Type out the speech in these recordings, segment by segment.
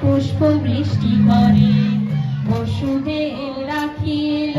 পুষ্প বৃষ্টি করে বসুদেব রাখিল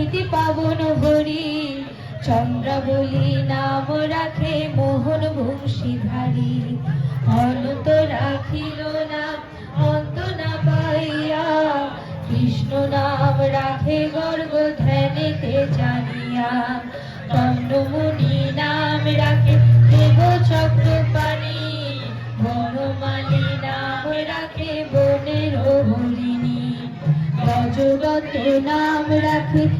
প্রতিটি পাবন হরি। চন্দ্রাবলী নাম রাখে মোহন বংশীধারী। অনত রাখিল না, অন্ত না পাইয়া। কৃষ্ণ নাম রাখে গর্গ ধ্যানেতে জানিয়া। দণ্ডমুনি নাম রাখে দেব চক্রপাণি। বনমালী নাম রাখে বনের হরিণী। গজদত্ত নাম রাখে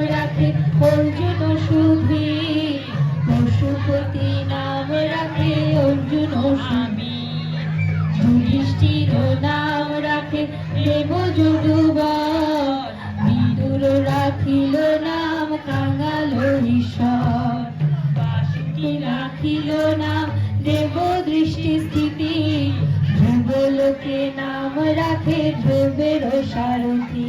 অর্জুন সুধী পশুপতি নাম রাখে অর্জুন স্বামী যুধিষ্ঠির নাম রাখে দেব বিদুর রাখিল নাম কাঙ্গাল ঈশ্বর। বাসুকি রাখিল নাম দেব দৃষ্টি স্থিতি ধ্রুবলোকে নাম রাখে ধ্রুবের সারথি।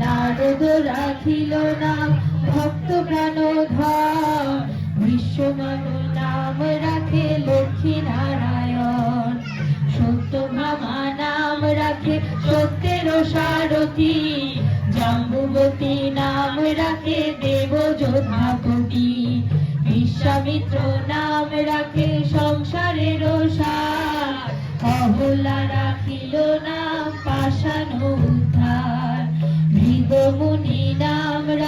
নারদ রাখিল নাম ভক্ত প্রাণধর বিশ্বমানু নাম রাখে লক্ষ্মী নারায়ণ। সত্য সত্যভামা নাম রাখে সত্যের সারথি, জাম্বুবতী নাম রাখে দেব যোদ্ধাপতি বিশ্বামিত্র নাম রাখে সংসারের সার অহল্লা রাখিল নাম পাষাণ উদ্ধার। মৃগমুনি নাম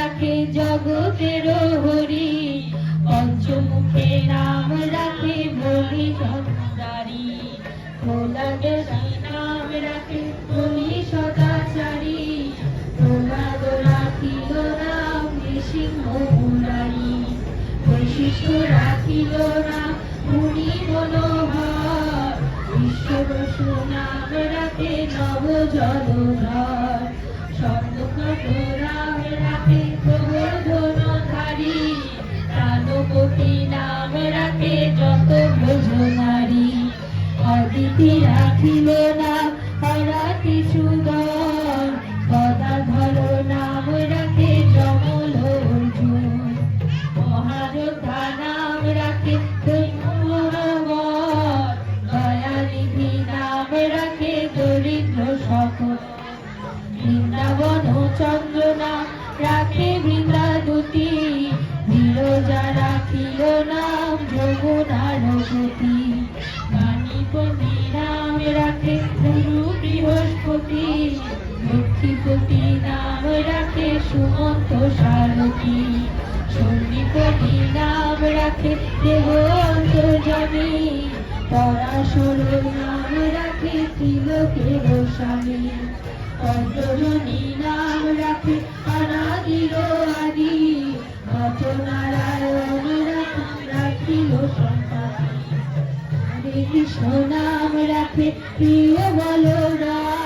রাখে জগতের হরি। পঞ্চমুখে নাম রাখে বলি সন্দারি কোলাদেশী নাম রাখে বলি সদাচারী। প্রহ্লাদ রাখিল নাম নৃসিংহ মুরারি। বৈশিষ্ট্য রাখিল নাম মুনি মনোহর। বিশ্ববসু নাম রাখে নব জলধর স্বর্ণকট নাম হরাতি সুদর গদাধর নাম রাখে জমল অর্জুন মহাযোদ্ধা নাম রাখে দয়ানিধি নাম রাখে দরিদ্র সকল। বৃন্দাবন চন্দ্রনা রাখে বৃন্দাদুতি বিরজা রাখিল নাম বাণীপতি সুমন্ত সারথী সন্নিপতি নাম রাখে দেব অন্তর্জামী পরাশর নাম রাখে ত্রিলোকের স্বামী অন্তরণী নাম রাখে অনাদির আদি অত নারায়ণ রাখা রাখিল সম্পাদী কৃষ্ণ নাম রাখে প্রিয় বলরাম।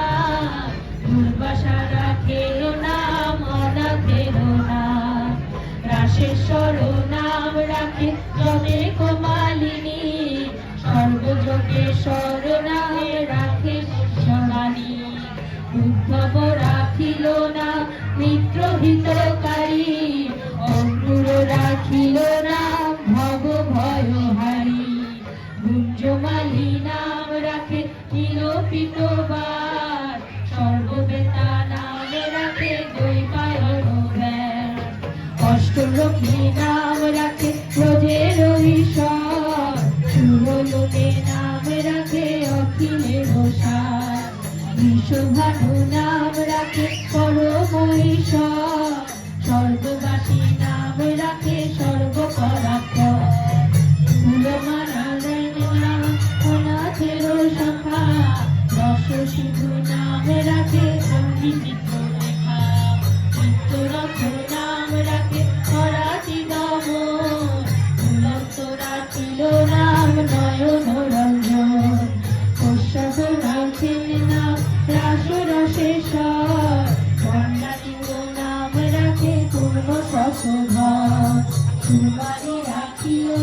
মিত্র হিতকারী অঙ্কুর রাখিল নাম ভব ভয়হারী। গুঞ্জমালি নাম রাখে সর্ববেতা নাম রাখে দৈপায়ন ব্যাস অষ্টলক্ষ্মী নাম বিশ্বভানু নাম রাখে পরম রসেশ্বর বন্যালিঙ্গ নাম রাখে পূর্ণ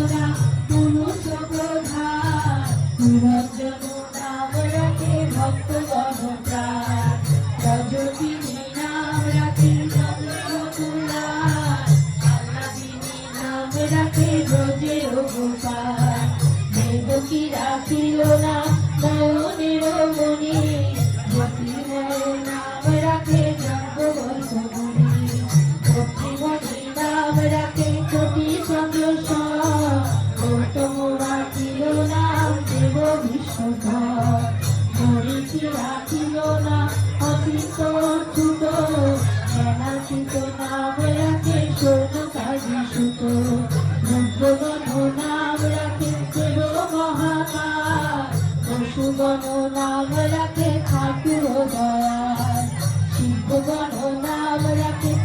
না পুরুষ প্রধান পুরজন নাম ভক্ত গণপ্রাণ রজকিনী নাম রাখে রাখিল না নয়নের রাখে কোটি চন্দ্র গৌতম রাখিল নাম দেব বিশ্বধর মরিচি রাখিল না জ্ঞানাচিত নাম রাখে সৌন কাজী সুত। রূপগণ নাম রাখে দেব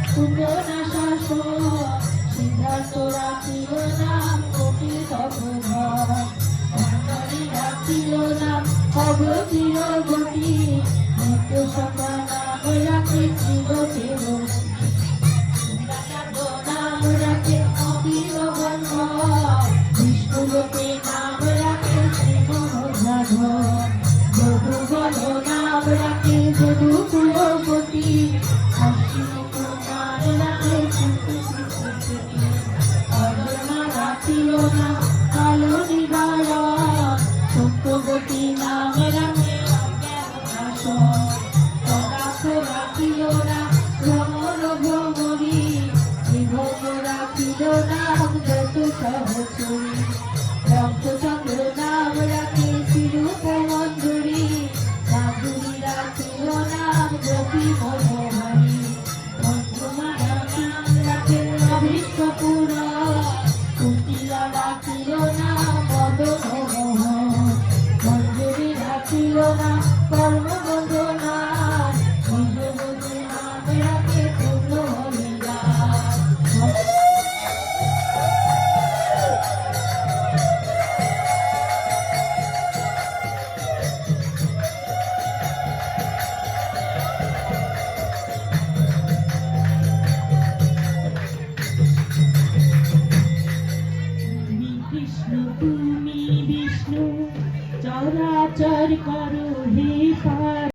সুন্দরা শাসন রাখিল নাম কোটি অন্তরি রাখিল নাম অবতীর গতি নিত্য সকা নাম রাখে চিরদেব নাম রাখে অখিল গন্ধ বিষ্ণুলোকে নাম রাখে শ্রীমহাধ যদুগণ নাম রাখে যদু